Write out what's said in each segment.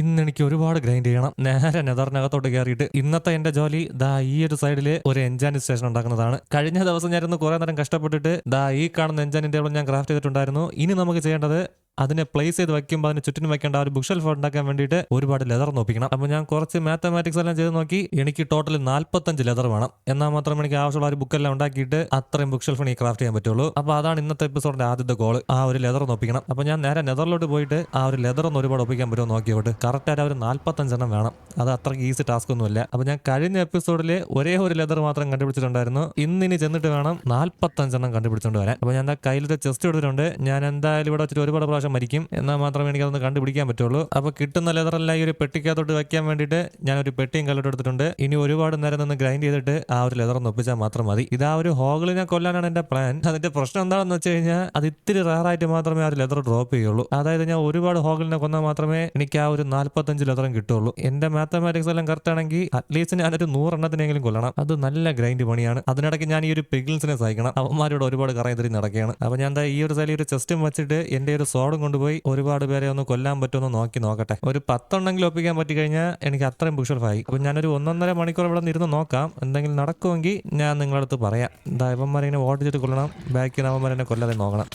ഇന്ന് എനിക്ക് ഒരുപാട് ഗ്രൈൻഡ് ചെയ്യണം. നേരെ നെതറിനകത്തോട്ട് കയറിയിട്ട് ഇന്നത്തെ എന്റെ ജോലി ദാ ഈ ഒരു സൈഡിൽ ഒരു എൻജാനി സ്റ്റേഷൻ ഉണ്ടാക്കുന്നതാണ്. കഴിഞ്ഞ ദിവസം ഞാനിന്ന് കുറെ നേരം കഷ്ടപ്പെട്ടിട്ട് ദാ ഈ കാണുന്ന എൻജാൻ ടേബിൾ ഞാൻ ക്രാഫ്റ്റ് ചെയ്തിട്ടുണ്ടായിരുന്നു. ഇനി നമുക്ക് ചെയ്യേണ്ടത് അതിനെ പ്ലേസ് ചെയ്ത് വെക്കുമ്പോൾ അതിന് ചുറ്റിനും വെക്കേണ്ട ഒരു ബുക്ക് ഷെൽഫ് ഉണ്ടാക്കാൻ വേണ്ടിയിട്ട് ഒരുപാട് ലെതർ നോപ്പിക്കണം. അപ്പോൾ ഞാൻ കുറച്ച് മാത്തമാറ്റിക്സ് എല്ലാം ചെയ്ത് നോക്കി എനിക്ക് ടോട്ടൽ നാൽപ്പത്തഞ്ച് ലെതർ വേണം. എന്നാൽ മാത്രം എനിക്ക് ആവശ്യമുള്ള ഒരു ബുക്കെല്ലാം ഉണ്ടാക്കിയിട്ട് അത്രയും ബുക്ക് ഷെൽഫ് ഈ ക്രാഫ്റ്റ് ചെയ്യാൻ പറ്റുള്ളൂ. അപ്പോൾ അതാണ് ഇന്നത്തെ എപ്പിസോഡിന്റെ ആദ്യത്തെ ഗോൾ ആ ഒരു ലെതർ നോപ്പിക്കണം. അപ്പോൾ ഞാൻ നേരെ നെതറിലോട്ട് പോയിട്ട് ആ ഒരു ലെതർ ഒന്ന് ഒരുപാട് ഒപ്പിക്കാൻ പറ്റുമോ നോക്കിയോട്ട്. കറക്റ്റായിട്ട് ഒരു നാൽപ്പത്തഞ്ചെണ്ണം വേണം. അത് അത്രയ്ക്ക് ഈസി ടാസ്ക് ഒന്നുമില്ല. അപ്പോൾ ഞാൻ കഴിഞ്ഞ എപ്പിസോഡിൽ ഒരേ ഒരു ലെതർ മാത്രം കണ്ടുപിടിച്ചിട്ടുണ്ടായിരുന്നു. ഇന്നിനി ചെന്നിട്ട് വേണം നാൽപ്പത്തഞ്ചെണ്ണം കണ്ടുപിടിച്ചുകൊണ്ട് വരാൻ. അപ്പോൾ ഞാൻ എന്താ കയ്യിലൊരു ചെസ്റ്റ് എടുത്തിട്ടുണ്ട്. ഞാൻ എന്തായാലും ഇവിടെ വെച്ചിട്ട് ഒരുപാട് പ്രാവശ്യം മരിക്കും. എന്നാൽ മാത്രമേ എനിക്ക് അതൊന്ന് കണ്ടുപിടിക്കാൻ പറ്റുള്ളൂ. അപ്പോൾ കിട്ടുന്ന ലെതറെല്ലാം ഈ ഒരു പെട്ടിക്കകത്തോട്ട് വയ്ക്കാൻ വേണ്ടിയിട്ട് ഞാൻ ഒരു പെട്ടിയും കല്ലോട്ട് എടുത്തിട്ടുണ്ട്. ഇനി ഒരുപാട് നേരം നിന്ന് ഗ്രൈൻഡ് ചെയ്തിട്ട് ആ ഒരു ലെതർ ഒന്ന് ഒപ്പിച്ചാൽ മാത്രം മതി. ഇതാ ഒരു ഹോഗിളിനെ കൊല്ലാനാണ് എന്റെ പ്ലാൻ. അതിന്റെ പ്രശ്നം എന്താണെന്ന് വെച്ച് കഴിഞ്ഞാൽ അത് ഇത്തിരി റയറായിട്ട് മാത്രമേ ആ ഒരു ലെതർ ഡ്രോപ്പ് ചെയ്യുള്ളൂ. അതായത് ഞാൻ ഒരുപാട് ഹോഗിളിനെ കൊന്നാൽ മാത്രമേ എനിക്ക് ആ ഒരു നാൽപ്പത്തഞ്ച് ലെതറും കിട്ടുള്ളൂ. എന്റെ മാത്തമാറ്റിക്സ് എല്ലാം കറക്റ്റ് ആണെങ്കിൽ അറ്റ്ലീസ്റ്റ് ഞാനൊരു നൂറെണ്ണത്തിനെങ്കിലും കൊല്ലണം. അത് നല്ല ഗ്രൈൻഡ് പണിയാണ്. അതിനിടയ്ക്ക് ഞാൻ ഈ ഒരു പിഗിൾസിനെ സഹിക്കണം. അവന്മാരോട് ഒരുപാട് കറയതിരി നടക്കുകയാണ്. അപ്പൊ ഞാൻ എന്താ ഈ ഒരു സൈഡിൽ ഒരു ചെസ്റ്റും വെച്ചിട്ട് എന്റെ ഒരു സോഡും കൊണ്ടുപോയി ഒരുപാട് പേരെ ഒന്ന് കൊല്ലാൻ പറ്റുമെന്ന് നോക്കി നോക്കട്ടെ. ഒരു പത്തുണ്ടെങ്കിൽ ഒപ്പിക്കാൻ പറ്റി കഴിഞ്ഞാൽ എനിക്ക് അത്രയും ബുഷൽഫായി അപ്പൊ ഞാനൊരു ഒന്നൊന്നര മണിക്കൂർ ഇവിടെ നിന്ന് ഇരുന്ന് നോക്കാം. എന്തെങ്കിലും നടക്കുമെങ്കിൽ ഞാൻ നിങ്ങളടുത്ത് പറയാം. എന്താ ഇവന്മാരെ ഇങ്ങനെ ഓടിച്ചിട്ട് കൊല്ലണം. ബാക്കിൽ നിന്ന് അവന്മാരെന്നെ കൊല്ലാതെ നോക്കണം.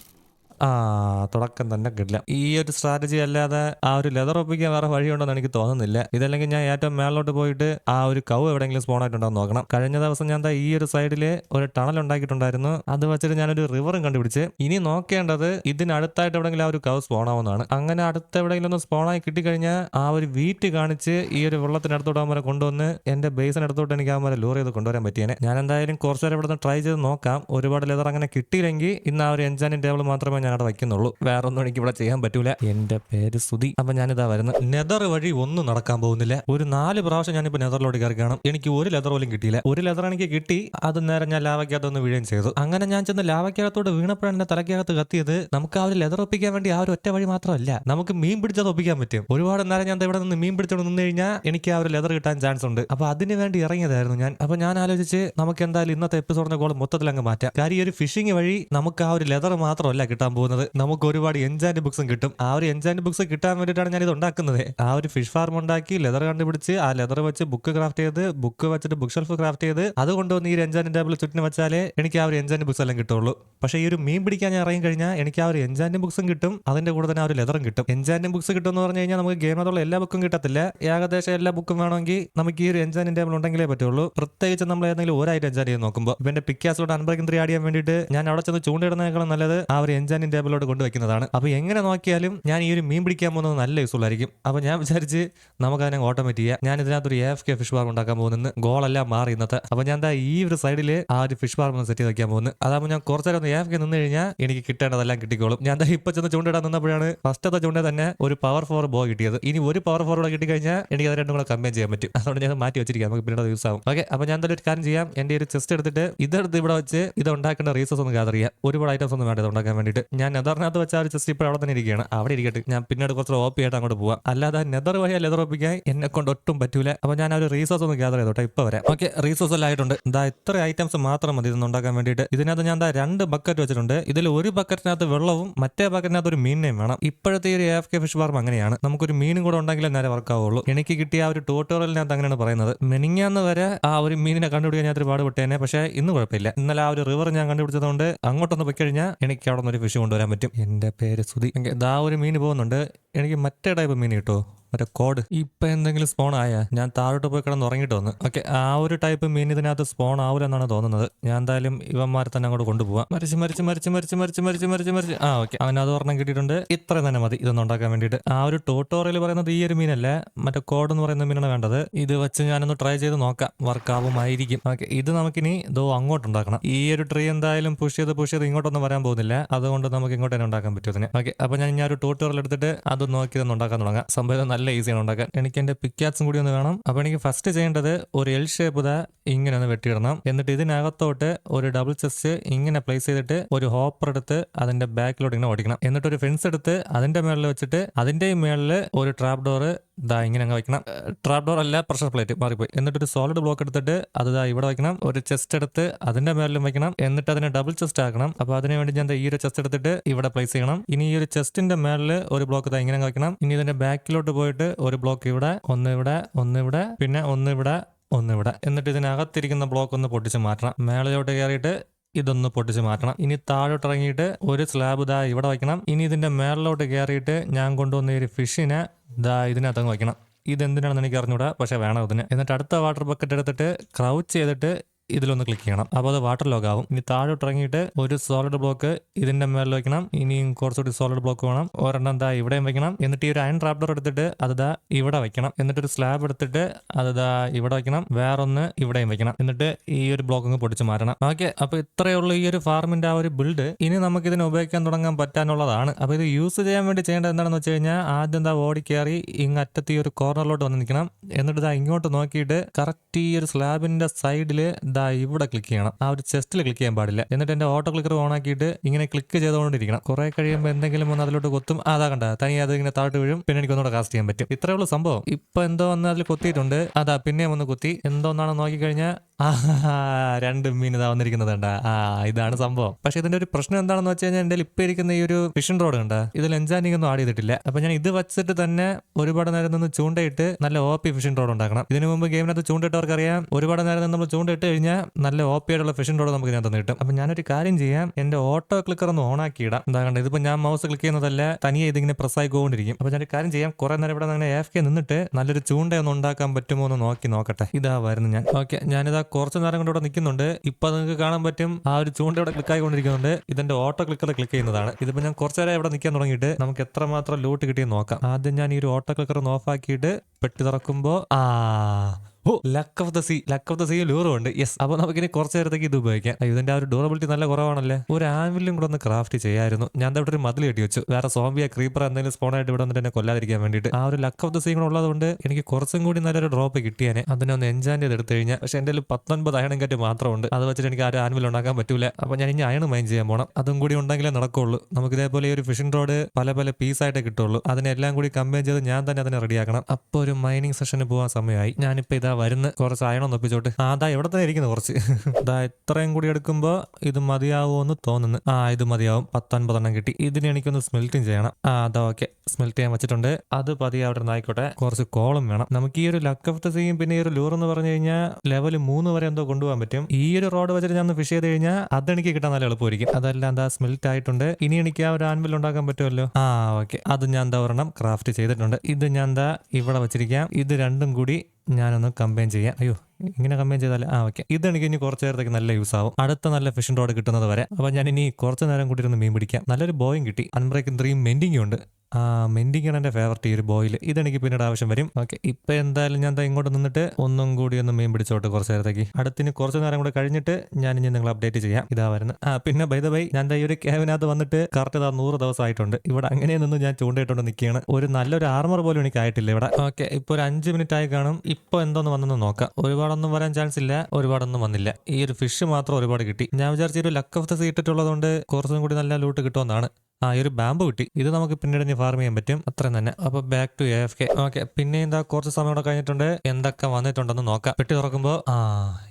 ആ തുടക്കം തന്നെ കിട്ടില്ല. ഈ ഒരു സ്ട്രാറ്റജി അല്ലാതെ ആ ഒരു ലെതർ ഒപ്പിക്കാൻ വേറെ വഴിയുണ്ടെന്ന് എനിക്ക് തോന്നുന്നില്ല. ഇതല്ലെങ്കിൽ ഞാൻ ഏറ്റവും മേളിലോട്ട് പോയിട്ട് ആ ഒരു കൗ എവിടെയെങ്കിലും സ്പോൺ ആയിട്ടുണ്ടോ എന്ന് നോക്കണം. കഴിഞ്ഞ ദിവസം ഞാൻ ഈ ഒരു സൈഡിൽ ഒരു ടണൽ ഉണ്ടാക്കിയിട്ടുണ്ടായിരുന്നു. അത് വെച്ചിട്ട് ഞാനൊരു റിവറും കണ്ടുപിടിച്ച്. ഇനി നോക്കേണ്ടത് ഇതിനടുത്തായിട്ട് എവിടെയെങ്കിലും ആ ഒരു കൗ സ്പോൺ ആവുന്നതാണ്. അങ്ങനെ അടുത്ത് എവിടെയെങ്കിലും ഒന്ന് സ്പോൺ ആയി കിട്ടിക്കഴിഞ്ഞാൽ ആ ഒരു വീറ്റ് കാണിച്ച് ഈ ഒരു വെള്ളത്തിനടുത്തോട്ട് അവന്മാരെ കൊണ്ടുവന്ന് എന്റെ ബേസിനടുത്തോട്ട് എനിക്ക് അവന്മാരെ ലോറി ചെയ്ത് കൊണ്ടുവരാൻ പറ്റിയേനെ. ഞാൻ എന്തായാലും കുറച്ച് ഇവിടെ നിന്ന് ട്രൈ ചെയ്ത് നോക്കാം. ഒരുപാട് ലെതർ അങ്ങനെ കിട്ടിയില്ലെങ്കിൽ ഇന്ന് ആ ഒരു എൻജാനിൻ ടേബിൾ മാത്രമേ ഞാൻ അവിടെ വയ്ക്കുന്നുള്ളൂ. വേറെ ഒന്നും എനിക്ക് ഇവിടെ ചെയ്യാൻ പറ്റൂല. എന്റെ പേര് സുധി. അപ്പൊ ഞാനിതാ വരുന്നത്. നെതർ വഴി ഒന്നും നടക്കാൻ പോകുന്നില്ല. ഒരു നാല് പ്രാവശ്യം ഞാനിപ്പോ നെതറിലോട്ട് കയറി കാണും. എനിക്ക് ഒരു ലെതർ പോലും കിട്ടിയില്ല. ഒരു ലെതർ എനിക്ക് കിട്ടി. അത് നേരം ഞാൻ ലാവയ്ക്കകത്ത് ഒന്ന് വീഴുകയും ചെയ്തു. അങ്ങനെ ഞാൻ ചെന്ന് ലാവയ്ക്കകത്തോട്ട് വീണപ്പോഴാണ് എന്റെ തലയ്ക്കകത്ത് കത്തിയത്. നമുക്ക് ആ ഒരു ലെതർ ഒപ്പിക്കാൻ വേണ്ടി ആ ഒരു ഒറ്റ വഴി മാത്രമല്ല നമുക്ക് മീൻ പിടിച്ചത് ഒപ്പിക്കാൻ പറ്റും. ഒരുപാട് നേരം ഞാൻ ഇവിടെ നിന്ന് മീൻ പിടിച്ചോണ്ട് നിന്ന് കഴിഞ്ഞാൽ എനിക്ക് ആ ഒരു ലെതർ കിട്ടാൻ ചാൻസ് ഉണ്ട്. അപ്പൊ അതിന് വേണ്ടി ഇറങ്ങിയതായിരുന്നു ഞാൻ. അപ്പൊ ഞാൻ ആലോചിച്ച് നമുക്ക് എന്തായാലും ഇന്നത്തെ എപ്പിസോഡിന്റെ ഗോൾ മൊത്തത്തിൽ അങ്ങ് മാറ്റാം. കാര്യം ഈ ഒരു ഫിഷിംഗ് വഴി നമുക്ക് ആ ഒരു ലെതർ മാത്രമല്ല കിട്ടാൻ പോകുന്നത്. നമുക്ക് ഒരുപാട് എൻജാൻഡ് ബുക്സും കിട്ടും. ആ ഒരു എൻജാൻഡ് ബുക്സ് കിട്ടാൻ വേണ്ടിയിട്ടാണ് ഞാൻ ഇത് ഉണ്ടാക്കുന്നത്. ആ ഒരു ഫിഷ് ഫാർം ഉണ്ടാക്കി ലെതർ കണ്ടുപിടിച്ച് ആ ലെതർ വെച്ച് ബുക്ക് ക്രാഫ്റ്റ് ചെയ്ത് ബുക്ക് വെച്ചിട്ട് ബുക്ക് ഷെൽഫ് ക്രാഫ്റ്റ് ചെയ്ത് അത് കൊണ്ടുവന്ന് ഈ ഒരു എൻജാൻഡ് ടേബിൾ ചുറ്റിന് വെച്ചാലേ എനിക്ക് ആ ഒരു എൻജാൻഡ് ബുക്സ് എല്ലാം കിട്ടുള്ളൂ. പക്ഷെ ഈ ഒരു മീൻ പിടിക്കാൻ ഞാൻ ഇറങ്ങി കഴിഞ്ഞാൽ എനിക്ക് ആ ഒരു എൻജാൻഡ് ബുക്സും കിട്ടും. അതിന്റെ കൂടെ തന്നെ ആ ഒരു ലെതറും കിട്ടും. എൻജാൻഡ് ബുക്സ് കിട്ടും എന്ന് പറഞ്ഞു കഴിഞ്ഞാൽ നമുക്ക് ഗെയിമിനകത്തുള്ള എല്ലാ ബുക്കും കിട്ടത്തില്ല. ഏകദേശം എല്ലാ ബുക്കും വേണമെങ്കിൽ നമുക്ക് ഈ ഒരു എൻജാൻഡ് ടേബിൾ ഉണ്ടെങ്കിലേ പറ്റുള്ളൂ. പ്രത്യേകിച്ച് നമ്മൾ ഏതെങ്കിലും ഒരായിട്ട് എൻജാൻ ചെയ്ത് നോക്കുമ്പോൾ. ഇവന്റെ പിക്കാസോട് അൺബ്രേക്കിംഗ് ത്രീ ആടിയാൻ വേണ്ടിയിട്ട് ഞാൻ അവിടെ ചെന്ന് ചൂണ്ടിടുന്നതിനേക്കാളും നല്ലത് ആ ഒരു എൻജാനിൻ ടേബിളോട് കൊണ്ടുവയ്ക്കുന്നതാണ്. അപ്പോൾ എങ്ങനെ നോക്കിയാലും ഞാൻ ഈ ഒരു മീൻ പിടിക്കാൻ പോകുന്നത് നല്ല യൂസ്ഫുൾ ആയിരിക്കും. അപ്പൊ ഞാൻ വിചാരിച്ച് നമുക്ക് അതിനെ ഓട്ടോമേറ്റ് ചെയ്യാം. ഞാൻ ഇതിനകത്തൊരു എഫ് കെ ഫിഷ് ഫാർം ഉണ്ടാക്കാൻ പോകുന്നത് ഗോളെല്ലാം മാറി ഇന്നത്തെ. അപ്പൊ ഞാൻ എന്താ ഈ ഒരു സൈഡിൽ ആ ഒരു ഫിഷ് ഫാർം ഒന്ന് സെറ്റ് ചെയ്ത് വെക്കാൻ പോകുന്നത് അതാകുമ്പോൾ ഞാൻ കുറച്ച് നേരം ഒന്ന് എഫ് കെ നിന്ന് കഴിഞ്ഞാൽ എനിക്ക് കിട്ടേണ്ടതെല്ലാം കിട്ടിക്കോളും. ഞാൻ ദാ ഇപ്പൊ ചെന്ന് ചൂണ്ടിടാൻ നിന്നപ്പോഴാണ് ഫസ്റ്റത്തെ ചൂണ്ട തന്നെ ഒരു പവർ ഫോർ ബോ കിട്ടിയത്. ഇനി ഒരു പവർ ഫോർ കൂടെ കിട്ടിക്കഴിഞ്ഞാൽ എനിക്ക് അത് രണ്ടും കൂടെ കമ്പയിൻ ചെയ്യാൻ പറ്റും. അതുകൊണ്ട് ഞാൻ മാറ്റി വെച്ചിരിക്കാം നമുക്ക് പിന്നീട് യൂസ് ആവും. ഓക്കെ അപ്പൊ ഞാൻ എന്തായാലും ഒരു കാര്യം ചെയ്യാം. എന്റെ ഒരു ചെസ്റ്റ് എടുത്തിട്ട് ഇതെടുത്ത് ഇവിടെ വെച്ച് ഇത് ഉണ്ടാക്കേണ്ട റീസസ് ഒന്ന് ഗാദർ ചെയ്യാം. ഒരുപാട് ഐറ്റംസ് ഒന്നും വേണ്ട ഇത് ഉണ്ടാക്കാൻ വേണ്ടിയിട്ട്. ഞാൻ നെതറിനകത്ത് വെച്ച ആ ഒരു ചെസ്റ്റ് ഇപ്പോൾ അവിടെ തന്നെ ഇരിക്കുകയാണ്. അവിടെ ഇരിക്കട്ടെ. ഞാൻ പിന്നീട് കുറച്ച് ഓപ്പി ആയിട്ട് അങ്ങോട്ട് പോവാം. അല്ലാതെ നെതർ വഴി ലെതർ ഒപ്പിക്കാൻ എന്നെ കൊണ്ട് ഒട്ടും പറ്റൂല. അപ്പോൾ ഞാൻ ഒരു റീസോഴ്സ് ഒന്ന് ഗ്യാതർ ചെയ്തോട്ടെ ഇപ്പൊ വരാം. ഓക്കെ റീസോഴ്സ് എല്ലാം ആയിട്ടുണ്ട്. ഇതാ ഇത്ര ഐറ്റംസ് മാത്രം മതി ഇതൊന്നും ഉണ്ടാക്കാൻ വേണ്ടിയിട്ട്. ഇതിനകത്ത് ഞാൻ എന്താ രണ്ട് ബക്കറ്റ് വെച്ചിട്ടുണ്ട്. ഇതിൽ ഒരു ബക്കറ്റിനകത്ത് വെള്ളവും മറ്റേ ബക്കറ്റിനകത്ത് ഒരു മീനിനെയും വേണം. ഇപ്പോഴത്തെ ഈ എഫ് കെ ഫിഷ് ഫാർം അങ്ങനെയാണ്. നമുക്കൊരു മീനും കൂടെ ഉണ്ടെങ്കിലേ നേരെ വർക്ക് ആവുള്ളൂ. എനിക്ക് കിട്ടിയ ആ ഒരു ട്യൂട്ടോറിയലിനകത്ത് അങ്ങനെയാണ് പറയുന്നത്. മെനിങ്ങാന്ന് വരെ ആ ഒരു മീനിനെ കണ്ടുപിടിക്കാൻ ഞാൻ ഒരുപാട് വിട്ടേനെ പക്ഷേ ഇന്ന് കുഴപ്പമില്ല. ഇന്നലെ ആ ഒരു റിവർ ഞാൻ കണ്ടുപിടിച്ചതുകൊണ്ട് അങ്ങോട്ടൊന്ന് പോയി കഴിഞ്ഞാൽ എനിക്ക് അവിടെ നിന്ന് ഒരു ഫിഷ് കൊണ്ടുവരാൻ പറ്റും. എന്റെ പേര് സുധി. ദാ ഒരു മീൻ പോകുന്നുണ്ട്. എനിക്ക് മറ്റേ ടൈപ്പ് മീൻ കിട്ടുമോ മറ്റേ കോഡ് ഇപ്പൊ എന്തെങ്കിലും സ്പോൺ ആയാ? ഞാൻ താഴോട്ട് പോയി കിടന്ന് ഉറങ്ങിയിട്ട് വന്ന്. ഓക്കെ ആ ഒരു ടൈപ്പ് മീൻ ഇതിനകത്ത് സ്പോൺ ആവില്ല എന്നാണ് തോന്നുന്നത്. ഞാൻ എന്തായാലും ഇവന്മാരെ തന്നെ അങ്ങോട്ട് കൊണ്ടുപോവാം. മരിച്ച് മരിച്ച് മരിച്ച് മരിച്ച് മരിച്ച് മരിച്ച് മരിച്ച് മരിച്ച് ആ ഓക്കെ അവൻ അത് ഒരെണ്ണം കിട്ടിയിട്ടുണ്ട്. ഇത്രയും തന്നെ മതി ഇതൊന്നും ഉണ്ടാക്കാൻ വേണ്ടിയിട്ട്. ആ ഒരു ടോട്ടോറിയൽ പറയുന്നത് ഈ ഒരു മീനല്ല മറ്റേ കോഡ് എന്ന് പറയുന്ന മീനാണ് വേണ്ടത്. ഇത് വെച്ച് ഞാനൊന്ന് ട്രൈ ചെയ്ത് നോക്കാം. വർക്ക് ആവുമായിരിക്കും ഓക്കെ ഇത് നമുക്കിനി ഇതോ അങ്ങോട്ട് ഉണ്ടാക്കണം. ഈ ഒരു ട്രീ എന്തായാലും പുഷ് ചെയ്ത് പുഷ് ചെയ്ത് ഇങ്ങോട്ടൊന്നും വരാൻ പോകുന്നില്ല. അതുകൊണ്ട് നമുക്ക് ഇങ്ങോട്ട് തന്നെ ഉണ്ടാക്കാൻ പറ്റും ഇതിനെ ഓക്കെ അപ്പൊ ഞാൻ ഞാൻ ഒരു ടോട്ടോറിയൽ എടുത്തിട്ട് അത് നോക്കി ഇതൊന്ന് ഉണ്ടാക്കാൻ തുടങ്ങാം. സംഭവം നല്ല ഈസിയാണ് ഉണ്ടാക്കാൻ. എനിക്ക് എന്റെ പിക്കാറ്റ്സും കൂടി ഒന്ന് വേണം. അപ്പൊ എനിക്ക് ഫസ്റ്റ് ചെയ്യേണ്ടത് ഒരു എൽ ഷേപ്പ് ഇതാ ഇങ്ങനെ ഒന്ന് വെട്ടിയിടണം. എന്നിട്ട് ഇതിനകത്തോട്ട് ഒരു ഡബിൾ ചെസ്റ്റ് ഇങ്ങനെ പ്ലേസ് ചെയ്തിട്ട് ഒരു ഹോപ്പർ എടുത്ത് അതിന്റെ ബാക്കിലോട്ട് ഇങ്ങനെ ഓടിക്കണം. എന്നിട്ട് ഒരു ഫെൻസ് എടുത്ത് അതിന്റെ മേളിൽ വെച്ചിട്ട് അതിന്റെയും മേളിൽ ഒരു ട്രാപ്പ് ഡോർ ദാ ഇങ്ങനെ അങ്ങ് വെക്കണം. ട്രാപ്പ് ഡോർ അല്ല പ്രഷർ പ്ലേറ്റ് മാറിപ്പോയി. എന്നിട്ട് ഒരു സോളിഡ് ബ്ലോക്ക് എടുത്തിട്ട് അത് ദാ ഇവിടെ വെക്കണം. ഒരു ചെസ്റ്റ് എടുത്ത് അതിന്റെ മേളിലും വെക്കണം. എന്നിട്ട് അതിനെ ഡബിൾ ചെസ്റ്റ് ആക്കണം. അപ്പൊ അതിനുവേണ്ടി ഞാൻ ഈ ഒരു ചെസ്റ്റ് എടുത്തിട്ട് ഇവിടെ പ്ലേസ് ചെയ്യണം. ഇനി ഈ ഒരു ചെസ്റ്റിന്റെ മേളിൽ ഒരു ബ്ലോക്ക് ദാ ഇങ്ങനെ കളിക്കണം. ഇനി ഇതിന്റെ ബാക്കിലോട്ട് പോയിട്ട് ഒരു ബ്ലോക്ക് ഇവിടെ ഒന്ന് ഇവിടെ ഒന്ന് ഇവിടെ പിന്നെ ഒന്ന് ഇവിടെ ഒന്ന് ഇവിടെ. എന്നിട്ട് ഇതിനകത്തിരിക്കുന്ന ബ്ലോക്ക് ഒന്ന് പൊട്ടിച്ച് മാറ്റണം. മേളിലോട്ട് കയറിയിട്ട് ഇതൊന്ന് പൊട്ടിച്ച് മാറ്റണം. ഇനി താഴോട്ട് ഇറങ്ങിയിട്ട് ഒരു സ്ലാബ് ദാ ഇവിടെ വയ്ക്കണം. ഇനി ഇതിന്റെ മേളിലോട്ട് കയറിയിട്ട് ഞാൻ കൊണ്ടുവന്ന ഒരു ഫിഷിനെ ദാ ഇതിനകത്തങ്ങ് വയ്ക്കണം. ഇതെന്തിനാണെന്ന് എനിക്ക് അറിഞ്ഞൂടാ പക്ഷെ വേണം ഇതിന് എന്നിട്ട് അടുത്ത വാട്ടർ ബക്കറ്റ് എടുത്തിട്ട് ക്രൗച്ച് ചെയ്തിട്ട് ഇതിലൊന്ന് ക്ലിക്ക് ചെയ്യണം. അപ്പോൾ അത് വാട്ടർ ലോഗ് ആവും. ഇനി താഴോട്ട് ഇറങ്ങിയിട്ട് ഒരു സോളിഡ് ബ്ലോക്ക് ഇതിന്റെ മേളിൽ വെക്കണം. ഇനിയും കുറച്ചുകൂടി സോളിഡ് ബ്ലോക്ക് വേണം. ഒരെണ്ണം എന്താ ഇവിടെയും വെക്കണം. എന്നിട്ട് ഈ ഒരു അയൺ ട്രാപ്ഡർ എടുത്തിട്ട് അത് ഇവിടെ വെക്കണം. എന്നിട്ട് ഒരു സ്ലാബ് എടുത്തിട്ട് അത് ഇവിടെ വെക്കണം. വേറൊന്ന് ഇവിടെയും വെക്കണം. എന്നിട്ട് ഈ ഒരു ബ്ലോക്ക് അങ്ങ് പൊടിച്ച് മാറ്റണം. ഓക്കെ അപ്പൊ ഇത്രയേ ഉള്ളൂ ഈ ഒരു ഫാർമിന്റെ ആ ഒരു ബിൽഡ് ഇനി നമുക്ക് ഇതിനെ ഉപയോഗിക്കാൻ തുടങ്ങാൻ പറ്റാനുള്ളതാണ്. അപ്പൊ ഇത് യൂസ് ചെയ്യാൻ വേണ്ടി ചെയ്യേണ്ടത് എന്താണെന്ന് വെച്ച് കഴിഞ്ഞാൽ ആദ്യം എന്താ ഓടി കയറി ഇങ്ങ് അറ്റത്ത് ഈ ഒരു കോർണറിലോട്ട് വന്നിരിക്കണം എന്നിട്ട് ഇതാ ഇങ്ങോട്ട് നോക്കിയിട്ട് കറക്റ്റ് ഈ ഒരു സ്ലാബിന്റെ സൈഡിൽ ദാ ഇവിടെ ക്ലിക്ക് ചെയ്യണം. ആ ഒരു ചെസ്റ്റിൽ ക്ലിക്ക് ചെയ്യാൻ പാടില്ല. എന്നിട്ട് എന്റെ ഓട്ടോ ക്ലിക്കർ ഓൺ ആക്കിയിട്ട് ഇങ്ങനെ ക്ലിക്ക് ചെയ്തുകൊണ്ടിരിക്കണം. കുറെ കഴിയുമ്പോൾ എന്തെങ്കിലും ഒന്ന് അതിലോട്ട് കൊത്തും. അതാ കണ്ട. തനി അത് ഇങ്ങനെ താഴ്ത്ത് വീഴും. പിന്നെ എനിക്ക് ഒന്നുകൂടെ കാസ്റ്റ് ചെയ്യാൻ പറ്റും. ഇത്രയുള്ള സംഭവം. ഇപ്പൊ എന്തോ ഒന്ന് അതിൽ കൊത്തിയിട്ടുണ്ട്. അതാ പിന്നെയും ഒന്ന് കുത്തി. നോക്കി നോക്കിക്കഴിഞ്ഞാൽ ആ രണ്ട് മീൻ ഇതാവുന്നിരിക്കുന്നത് കണ്ട ആ ഇതാണ് സംഭവം. പക്ഷെ ഇതിന്റെ ഒരു പ്രശ്നം എന്താണെന്ന് വെച്ച് കഴിഞ്ഞാൽ എന്റെ ഇപ്പൊ ഇരിക്കുന്ന ഈ ഒരു ഫിഷൻ റോഡ് കണ്ട ഇതിൽ എൻജാനിങ് ഒന്നും ആഡ് ചെയ്തിട്ടില്ല. അപ്പൊ ഞാൻ ഇത് വെച്ചിട്ട് തന്നെ ഒരുപാട് നേരം നിന്ന് ചൂണ്ടയിട്ട് നല്ല ഓ പി ഫിഷൻ റോഡ് ഉണ്ടാക്കണം. ഇതിനു മുമ്പ് ഗെയിമിനകത്ത് ചൂണ്ടിട്ടവർക്ക് അറിയാം ഒരുപാട് നേരം നമ്മൾ ചൂണ്ടിട്ട് കഴിഞ്ഞാൽ നല്ല ഓ പി ആയിട്ടുള്ള ഫിഷൻ റോഡ് നമുക്ക് ഞാൻ നിന്ന് കിട്ടും. അപ്പൊ ഞാനൊരു കാര്യം ചെയ്യാം എന്റെ ഓട്ടോ ക്ലിക്കർ ഒന്ന് ഓൺ ആക്കി ഇടാം എന്താ കണ്ടത് ഇതിപ്പോ ഞാൻ മൗസ് ക്ലിക്ക് ചെയ്യുന്നതല്ല തനിയെ ഇതിങ്ങനെ പ്രസ് ആയിക്കൊണ്ടിരിക്കും അപ്പൊ ഞാനൊരു കാര്യം ചെയ്യാം കുറെ നേരം ഇവിടെ അങ്ങനെ എഫ് കെ നിന്നിട്ട് നല്ലൊരു ചൂണ്ട ഒന്ന് ഉണ്ടാക്കാൻ പറ്റുമോ എന്ന് നോക്കി നോക്കട്ടെ. ഇതാ വരുന്നു ഞാൻ. ഓക്കെ ഞാനിതാ കുറച്ച് നേരം കൊണ്ട് ഇവിടെ നിൽക്കുന്നുണ്ട് ഇപ്പൊ നിങ്ങൾക്ക് കാണാൻ പറ്റും ആ ഒരു ചൂണ്ട ഇവിടെ ക്ലിക്ക് ആയിക്കൊണ്ടിരിക്കുന്നുണ്ട്. ഇതിന്റെ ഓട്ടോ ക്ലിക്കർ ക്ലിക്ക് ചെയ്യുന്നതാണ്. ഇതിപ്പോ ഞാൻ കുറച്ച് നേരം ഇവിടെ നിൽക്കാൻ തുടങ്ങിയിട്ട് നമുക്ക് എത്രമാത്രം ലൂട്ട് കിട്ടിയെന്ന് നോക്കാം. ആദ്യം ഞാൻ ഈ ഒരു ഓട്ടോ ക്ലിക്കർ ഒന്ന് ഓഫ് ആക്കിയിട്ട് പെട്ടി തുറക്കുമ്പോ ആ ഓ luck of the sea luck of the sea ലൂറും ഉണ്ട്. യെസ് അപ്പൊ നമുക്കിനി കുറച്ച് നേരത്തേക്ക് ഇത് ഉപയോഗിക്കാം. ഇതിന്റെ ആ ഒരു ഡ്യൂറബിലിറ്റി നല്ല കുറവാണല്ലേ? ഒരു ആൻവിലും കൂടെ ഒന്ന് ക്രാഫ്റ്റ് ചെയ്യായിരുന്നു. ഞാൻ ഇവിടെ ഒരു മതിൽ കെട്ടി വെച്ചു. വേറെ സോംബിയ ക്രീപ്പർ എന്തെങ്കിലും സ്പോൺ ആയിട്ട് ഇവിടെ വന്നിട്ട് എന്നെ കൊല്ലാതിരിക്കാൻ വേണ്ടിയിട്ട്. ആ ഒരു ലക്ക് ഓഫ് ദ സീ കൂടെ ഉള്ളതുകൊണ്ട് എനിക്ക് കുറച്ചും കൂടി നല്ലൊരു ഡ്രോപ്പ് കിട്ടിയാനെ. അതിനെ ഒന്ന് എൻജാൻ ചെയ്ത് എടുത്തു കഴിഞ്ഞാൽ പക്ഷെ ഒരു പത്തൊൻപത് അയണം കറ്റ് മാത്രമുണ്ട്. അത് വെച്ചിട്ട് എനിക്ക് ആ ഒരു ആൻവിൽ ഉണ്ടാക്കാൻ പറ്റൂല. അപ്പൊ ഞാൻ ഇനി അയണ് മൈൻ ചെയ്യാൻ പോകണം അതും കൂടി ഉണ്ടെങ്കിലേ നടക്കുള്ളൂ. നമുക്ക് ഇതേപോലെ ഒരു ഫിഷിംഗ് റോഡ് പല പല പീസ് ആയിട്ട് കിട്ടുള്ളൂ. അതിനെല്ലാം കൂടി കമ്പയർ ചെയ്ത് ഞാൻ തന്നെ അതിനെ റെഡിയാക്കണം അപ്പോൾ ഒരു മൈനിങ് സെഷന് പോകാൻ സമയമായി. ഞാനിപ്പോൾ ഇതാ വരുന്ന കുറച്ച് അയണം ഒപ്പിച്ചോട്ട്. ആ അതാ ഇവിടെ തന്നെ ഇരിക്കുന്നു കുറച്ച്. ഇതാ ഇത്രയും കൂടി എടുക്കുമ്പോൾ ഇത് മതിയാവുമെന്ന് തോന്നുന്നു. ആ ഇത് മതിയാവും. പത്തൊൻപതെണ്ണം കിട്ടി. ഇതിന് എനിക്കൊന്ന് സ്മെൽറ്റിങ് ചെയ്യണം. ആ അതാ ഓക്കെ സ്മെൽറ്റ് ചെയ്യാൻ വെച്ചിട്ടുണ്ട്. അത് പതിയെ അവിടെ കുറച്ച് കോളും വേണം. നമുക്ക് ഈ ഒരു ലക്ക് ഓഫ് ദ സീയും പിന്നെ ഈ ഒരു ലൂർ എന്ന് പറഞ്ഞു കഴിഞ്ഞാൽ ലെവൽ മൂന്ന് വരെ എന്തോ കൊണ്ടുപോകാൻ പറ്റും. ഈ ഒരു റോഡ് വെച്ചിട്ട് ഞാൻ ഫിഷ് ചെയ്ത് കഴിഞ്ഞാൽ അതെനിക്ക് കിട്ടാൻ നല്ല എളുപ്പമായിരിക്കും. അതല്ല എന്താ സ്മെൽറ്റ് ആയിട്ടുണ്ട്. ഇനി എനിക്ക് ആ ഒരു ആൻവിൽ ഉണ്ടാക്കാൻ പറ്റുമല്ലോ? ആ ഓക്കെ അത് ഞാൻ എന്താ ഒരെണ്ണം ക്രാഫ്റ്റ് ചെയ്തിട്ടുണ്ട്. ഇത് ഞാൻ എന്താ ഇവിടെ വെച്ചിരിക്കാം. ഇത് രണ്ടും കൂടി ഞാനൊന്ന് കമ്പൈൻ ചെയ്യാം. അയ്യോ ഇങ്ങനെ കമ്പൈൻ ചെയ്താൽ ആ ഓക്കെ ഇതെനിക്ക് ഇനി കുറച്ച് നേരത്തേക്ക് നല്ല യൂസ് ആവും. അടുത്ത നല്ല ഫിഷിംഗ് റോഡ് കിട്ടുന്നത് വരെ. അപ്പോൾ ഞാൻ ഇനി കുറച്ച് നേരം കൂടി ഇരുന്ന് മീൻ പിടിക്കാം. നല്ലൊരു ബോയും കിട്ടി. അൺബ്രേക്കിംഗ് ത്രീയും മെൻഡിങ്ങും ഉണ്ട്. ആ മെൻഡിങ് ആണ് ഫേവററ്റ് ഈ ഒരു ബോയിൽ ഇതെനിക്ക് പിന്നീട് ആവശ്യം വരും. ഓക്കെ ഇപ്പൊ എന്തായാലും ഞാൻ ഇങ്ങോട്ട് നിന്നിട്ട് ഒന്നും കൂടി ഒന്ന് മീൻ പിടിച്ചോട്ട് കുറച്ച് നേരത്തേക്ക്. അടുത്തിന് കുറച്ച് നേരം കൂടെ കഴിഞ്ഞിട്ട് ഞാൻ ഇനി നിങ്ങൾ അപ്ഡേറ്റ് ചെയ്യാം. ഇതാ വരുന്നത്. ആ പിന്നെ ബൈ ദ ബൈ ഞാൻ ഈ ഒരു ക്യാബിനകത്ത് വന്നിട്ട് കറക്റ്റ് ഇതാ നൂറ് ദിവസം ആയിട്ടുണ്ട് ഇവിടെ അങ്ങനെ നിന്ന് ഞാൻ ചൂണ്ടയിട്ടുണ്ട് നിൽക്കുകയാണ് ഒരു നല്ലൊരു ആർമർ പോലും എനിക്ക് ആയിട്ടില്ല ഇവിടെ. ഓക്കെ ഇപ്പൊ ഒരു അഞ്ച് മിനിറ്റ് ആയി കാണും. ഇപ്പൊ എന്തോന്ന് വന്നെന്ന് നോക്കാം. ഒരുപാടൊന്നും വരാൻ ചാൻസ് ഇല്ല ഒരുപാടൊന്നും വന്നില്ല. ഈ ഒരു ഫിഷ് മാത്രം ഒരുപാട് കിട്ടി. ഞാൻ വിചാരിച്ച ഒരു ലക്ക് ഓഫ് ദ സീറ്റ് ഇട്ടുള്ളതുകൊണ്ട് കുറച്ചും കൂടി നല്ല ലൂട്ട് കിട്ടുമെന്നാണ്. ആ ഒരു ബാമ്പ് കിട്ടി. ഇത് നമുക്ക് പിന്നീട് ഇനി ഫാർം ചെയ്യാൻ പറ്റും. അത്രയും തന്നെ. അപ്പൊ back to F K okay പിന്നെ എന്താ കുറച്ച് സമയം കൂടെ കഴിഞ്ഞിട്ടുണ്ട്. എന്തൊക്കെ വന്നിട്ടുണ്ടെന്ന് നോക്കാം. പെട്ടി തുറക്കുമ്പോ ആ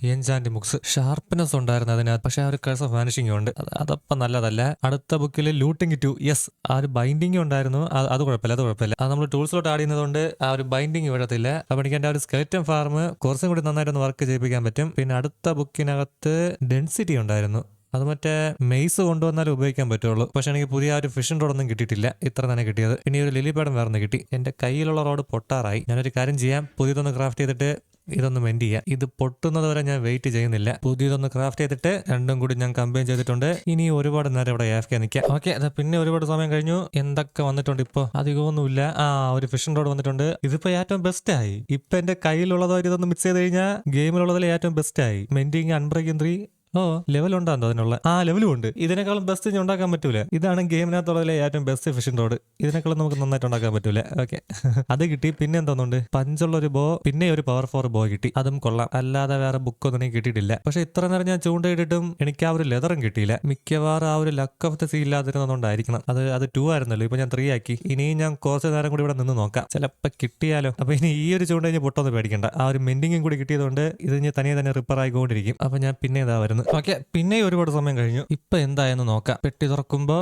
എൻജാൻഡ് ബുക്സ്. ഷാർപ്പ്നെസ് ഉണ്ടായിരുന്നു അതിനകത്ത്. പക്ഷെ ആ ഒരു കേസ് ഓഫ് വാനിഷിംഗ് ഉണ്ട്. അത് അതപ്പം നല്ലതല്ല. അടുത്ത ബുക്കിൽ ലൂട്ടിംഗ് ടു യെസ് ആ ഒരു ബൈൻഡിങ് ഉണ്ടായിരുന്നു. അത് കുഴപ്പമില്ല അത് കുഴപ്പമില്ല. അത് നമ്മൾ ടൂൾസിലോട്ട് ആഡ് ചെയ്യുന്നതുകൊണ്ട് ആ ഒരു ബൈൻഡിങ് വിടത്തില്ല അപ്പൊ എനിക്ക് എന്റെ ഒരു സ്കെലറ്റൻ ഫാർമ് കുറച്ചും കൂടി നന്നായിട്ടൊന്ന് വർക്ക് ചെയ്യിപ്പിക്കാൻ പറ്റും. പിന്നെ അടുത്ത ബുക്കിനകത്ത് ഡെൻസിറ്റി ഉണ്ടായിരുന്നു. അത് മറ്റേ മെയ്സ് കൊണ്ടുവന്നാലും ഉപയോഗിക്കാൻ പറ്റുള്ളൂ. പക്ഷെ എനിക്ക് പുതിയ ഒരു ഫിഷൻ റോഡൊന്നും കിട്ടിയിട്ടില്ല. ഇത്ര തന്നെ കിട്ടിയത്. ഇനി ഒരു ലിലി പാഡം വേറെ കിട്ടി. എന്റെ കയ്യിലുള്ള റോഡ് പൊട്ടാറായി. ഞാനൊരു കാര്യം ചെയ്യാം. പുതിയതൊന്ന് ക്രാഫ്റ്റ് ചെയ്തിട്ട് ഇതൊന്ന് മെൻഡ് ചെയ്യാം. ഇത് പൊട്ടുന്നത് വരെ ഞാൻ വെയിറ്റ് ചെയ്യുന്നില്ല. പുതിയതൊന്ന് ക്രാഫ്റ്റ് ചെയ്തിട്ട് രണ്ടും കൂടി ഞാൻ കമ്പൈൻ ചെയ്തിട്ടുണ്ട്. ഇനി ഒരുപാട് നേരം ഇവിടെ എഫ് കെ നിൽക്കാം ഓക്കെ പിന്നെ ഒരുപാട് സമയം കഴിഞ്ഞു. എന്തൊക്കെ വന്നിട്ടുണ്ട് ഇപ്പൊ? അധികമൊന്നുമില്ല. ആ ഒരു ഫിഷൻ റോഡ് വന്നിട്ടുണ്ട്. ഇതിപ്പോ ഏറ്റവും ബെസ്റ്റ് ആയി. ഇപ്പൊ എന്റെ കയ്യിലുള്ളതോ ഇതൊന്ന് മിക്സ് ചെയ്ത് കഴിഞ്ഞാൽ ഗെയിമിലുള്ളതിൽ ഏറ്റവും ബെസ്റ്റ് ആയി. മെൻഡിങ് അൺബ്രേക്കിംഗ് ത്രീ ഓ ലെവൽ ഉണ്ടാകും അതിനുള്ള? ആ ലെവലും ഉണ്ട്. ഇതിനേക്കാളും ബെസ്റ്റ് ഇനി ഉണ്ടാക്കാൻ പറ്റൂല. ഇതാണ് ഗെയിമിനകത്തുള്ളതിലെ ഏറ്റവും ബെസ്റ്റ് ഫിഷിംഗ് റോഡ് ഇതിനേക്കാളും നമുക്ക് നന്നായിട്ട് ഉണ്ടാക്കാൻ പറ്റൂല. ഓക്കെ അത് കിട്ടി. പിന്നെ എന്തോന്നുണ്ട്? പഞ്ചുള്ള ഒരു ബോ പിന്നെ ഒരു പവർ ഫോർ ബോ കിട്ടി. അതും കൊള്ളാം. അല്ലാതെ വേറെ ബുക്ക് ഒന്നും എനിക്ക് കിട്ടിയിട്ടില്ല. പക്ഷെ ഇത്ര നേരം ഞാൻ ചൂണ്ടയിട്ടിട്ടും എനിക്ക് ആ ഒരു ലെതറും കിട്ടിയില്ല. മിക്കവാറും ആ ഒരു ലക്ക് ഓഫ് ദ സീ ഇല്ലാതിരുന്നതുകൊണ്ടായിരിക്കണം. അത് അത് ടു ആയിരുന്നല്ലോ. ഇപ്പൊ ഞാൻ ത്രീ ആക്കി. ഇനിയും ഞാൻ കുറച്ച് നേരം കൂടി ഇവിടെ നിന്ന് നോക്കാം. ചിലപ്പോൾ കിട്ടിയാലോ? അപ്പൊ ഇനി ഈ ഒരു ചൂണ്ട ഇനി പൊട്ടൊന്നും പേടിക്കണ്ട. ആ ഒരു മെൻഡിങ്ങും കൂടി കിട്ടിയതുകൊണ്ട് ഇത് ഇനി തനിയെ തന്നെ റിപ്പയർ ആയിക്കൊണ്ടിരിക്കും. അപ്പൊ ഞാൻ പിന്നെ ഇതാ വരുന്നത് ഉണ്ടായിരുന്നു ഓക്കെ പിന്നെ ഒരുപാട് സമയം കഴിഞ്ഞു. ഇപ്പൊ എന്തായെന്ന് നോക്കാം. പെട്ടി തുറക്കുമ്പോ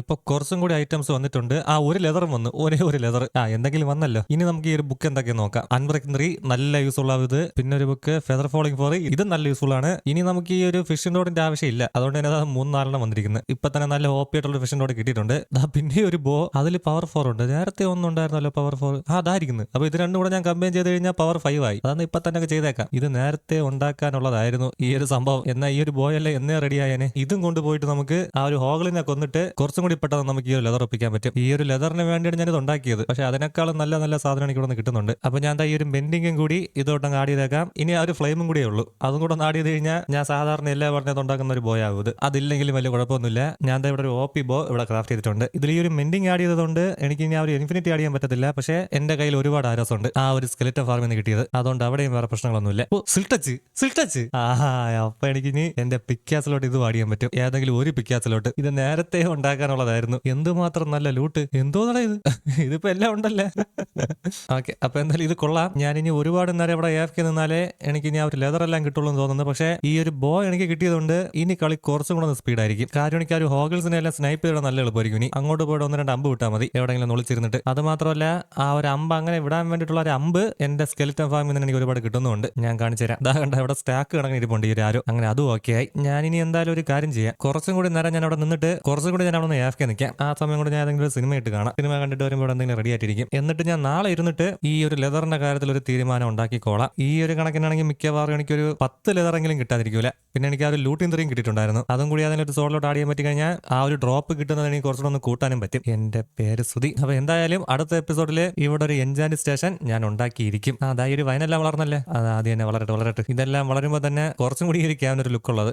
ഇപ്പൊ കുറച്ചും കൂടി ഐറ്റംസ് വന്നിട്ടുണ്ട്. ആ ഒരു ലെതറും വന്നു. ഒരേ ഒരു ലെതർ ആ എന്തെങ്കിലും വന്നല്ലോ. ഇനി നമുക്ക് ഈ ഒരു ബുക്ക് എന്തൊക്കെ നോക്കാം. അൺബ്രേക്കിംഗ് നല്ല യൂസ്ഫുൾ ഇത്. പിന്നെ ഒരു ബുക്ക് ഫെദർ ഫോളിംഗ് ഫോർ ഇത് നല്ല യൂസ്ഫുൾ ആണ്. ഇനി നമുക്ക് ഈ ഒരു ഫിഷിംഗ് റോഡിന്റെ ആവശ്യമില്ല. അതുകൊണ്ട് തന്നെ മൂന്നാലെണ്ണം മൂന്ന് നാലെണ്ണം വന്നിരിക്കുന്നത് ഇപ്പൊ തന്നെ നല്ല ഓപ്പി ആയിട്ടുള്ള ഫിഷിംഗ് റോഡ് കിട്ടിയിട്ടുണ്ട്. പിന്നെ ഒരു ബോ അതിൽ പവർ ഫോർ ഉണ്ട്. നേരത്തെ ഒന്നും ഉണ്ടായിരുന്നല്ലോ പവർ ഫോർ ആ അതായിരിക്കുന്നു. അപ്പൊ ഇത് രണ്ടും കൂടെ ഞാൻ കമ്പയിൻ ചെയ്ത് കഴിഞ്ഞാൽ പവർ ഫൈവ് ആയി. അതാണ് ഇപ്പൊ തന്നെ ചെയ്തേക്കാം. ഇത് നേരത്തെ ഉണ്ടാക്കാനുള്ളതായിരുന്നു ഈ ഒരു സംഭവം. എന്നാൽ ഒരു ബോയല്ലേ എന്നേ റെഡി ആയേനെ. ഇതും കൊണ്ടുപോയിട്ട് നമുക്ക് ആ ഒരു ഹോഗളിനെ കൊന്നിട്ട് കുറച്ചും കൂടി പെട്ടെന്ന് നമുക്ക് ഈ ഒരു ലെതർ ഒപ്പിക്കാൻ പറ്റും. ഈ ഒരു ലെതറിന് വേണ്ടിയാണ് ഞാൻ ഇത് ഉണ്ടാക്കിയത്. പക്ഷെ അതിനേക്കാളും നല്ല നല്ല സാധനം എനിക്ക് ഇവിടെ കിട്ടുന്നുണ്ട്. അപ്പൊ ഞാൻ ഈ ഒരു ബെൻഡിങ്ങും കൂടി ഇതോട്ടം ആഡ് ചെയ്തേക്കാം. ഇനി ആ ഒരു ഫ്ലെയിമും കൂടിയേ ഉള്ളൂ. അതും കൂടെ ഒന്ന് ആഡ് ചെയ്ത് കഴിഞ്ഞാൽ ഞാൻ സാധാരണ എല്ലാ പറഞ്ഞത് ഉണ്ടാക്കുന്ന ഒരു ബോയ് ആകും അതില്ലെങ്കിലും വലിയ കുഴപ്പമൊന്നുമില്ല. ഞാൻ ഇവിടെ ഒരു ഓപ്പി ബോ ഇവിടെ ക്രാഫ്റ്റ് ചെയ്തിട്ടുണ്ട്. ഇതിൽ ഈ ഒരു മെൻഡിങ് ആഡ് ചെയ്തതുകൊണ്ട് എനിക്ക് ഇനി ആ ഒരു ഇൻഫിനിറ്റി ആഡ് ചെയ്യാൻ പറ്റത്തില്ല. പക്ഷേ എന്റെ കയ്യിൽ ഒരുപാട് ആരോസ് ഉണ്ട്. ആ ഒരു സ്കെലിറ്റ ഫാർമിന് കിട്ടിയത്. അതുകൊണ്ട് അവിടെയും വേറെ പ്രശ്നങ്ങളൊന്നുമില്ല. ഓ സിൽട്ടച്ച് സിൽട്ടച്ച് ആഹാ അപ്പൊ എനിക്ക് ഇനി എന്റെ പിക്കാസിലോട്ട് ഇത് വാടിയാൻ പറ്റും. ഏതെങ്കിലും ഒരു പിക്കാസിലോട്ട് ഇത് നേരത്തെ ഉണ്ടാക്കാനുള്ളതായിരുന്നു. എന്തുമാത്രം നല്ല ലൂട്ട് എന്തോന്നടാ ഇത്? ഇതിപ്പോ എല്ലാം ഉണ്ടല്ലേ? ഓക്കെ അപ്പൊ എന്തായാലും ഇത് കൊള്ളാം. ഇനി ഒരുപാട് നേരം ഇവിടെ ഏഫ്ക്ക് നിന്നാലേ എനിക്ക് ഇനി ആ ഒരു ലെതർ എല്ലാം കിട്ടുള്ളൂ എന്ന് തോന്നുന്നു. പക്ഷേ ഈ ഒരു ബോ എനിക്ക് കിട്ടിയതുകൊണ്ട് ഇനി കളി കുറച്ചും കൂടെ സ്പീഡ് ആയിരിക്കും. കാരണം എനിക്ക് ആ ഒരു ഹോഗിൾസിനെ എല്ലാം സ്നൈപ്പ് ചെയ്യണം നല്ല എളുപ്പമായിരിക്കും. ഇനി അങ്ങോട്ട് പോയിട്ട് ഒന്ന് രണ്ട് അമ്പ് വിട്ടാൽ മതി. എവിടെയെങ്കിലും ഒളിച്ചിരുന്നിട്ട്. അത് മാത്രമല്ല ആ ഒരു അമ്പ് അങ്ങനെ വിടാൻ വേണ്ടിയിട്ടുള്ള ഒരു അമ്പ് എന്റെ സ്കെലിറ്റൻ ഫാമിൽ നിന്ന് എനിക്ക് ഒരുപാട് കിട്ടുന്നുണ്ട്. ഞാൻ കാണിച്ചു തരാം ദാ കണ്ട ഇവിടെ സ്റ്റാക്ക് കിടങ്ങിയിരിപ്പുണ്ട് ഈ ഒരു ആരോ. അങ്ങനെ അതും ഓക്കെ ഞാൻ ഇനി എന്തായാലും ഒരു കാര്യം ചെയ്യാം. കുറച്ചും കൂടി നേരം ഞാൻ അവിടെ നിന്നിട്ട് കുറച്ചും കൂടി ഞാൻ അവിടെ നിന്ന് ഏഫ്ക്കെ നിൽക്കാം. ആ സമയം കൂടി ഞാൻ ഏതെങ്കിലും സിനിമ ഇട്ട് കാണാം. സിനിമ കണ്ടിട്ട് വരുമ്പോൾ എന്തെങ്കിലും റെഡി ആയിട്ടിരിക്കും. എന്നിട്ട് ഞാൻ നാളെ ഇരുന്നിട്ട് ഈ ഒരു ലെതറിന്റെ കാര്യത്തിൽ ഒരു തീരുമാനം ഉണ്ടാക്കിക്കോളാം. ഈ ഒരു കണക്കിനാണെങ്കിൽ മിക്കവാറും എനിക്കൊരു പത്ത് ലെതറെങ്കിലും കിട്ടാതിരിക്കൂല. പിന്നെ എനിക്ക് ആ ഒരു ലൂട്ടിൻ തെറിയും കിട്ടിയിട്ടുണ്ടായിരുന്നു. അതും കൂടി അതിനൊരു സോളിലോട്ട് ആഡ് ചെയ്യാൻ പറ്റി കഴിഞ്ഞാൽ ആ ഒരു ഡ്രോപ്പ് കിട്ടുന്നത് എനിക്ക് കുറച്ചുകൂടെ ഒന്ന് കൂട്ടാനും പറ്റും. എന്റെ പേര് സുധി. അപ്പൊ എന്തായാലും അടുത്ത എപ്പിസോഡിൽ ഇവിടെ ഒരു എൻജാൻഡ് സ്റ്റേഷൻ ഞാൻ ഉണ്ടാക്കിയിരിക്കും. അതായത് വയനെല്ലാം വളർന്നല്ലേ? അത് ആദ്യം തന്നെ വളരട്ടെ വളരട്ടെ. ഇതെല്ലാം വളരുമ്പോൾ തന്നെ കുറച്ചും കൂടി ഇരിക്കാൻ ഒരു ലുക്ക് ഉള്ളത്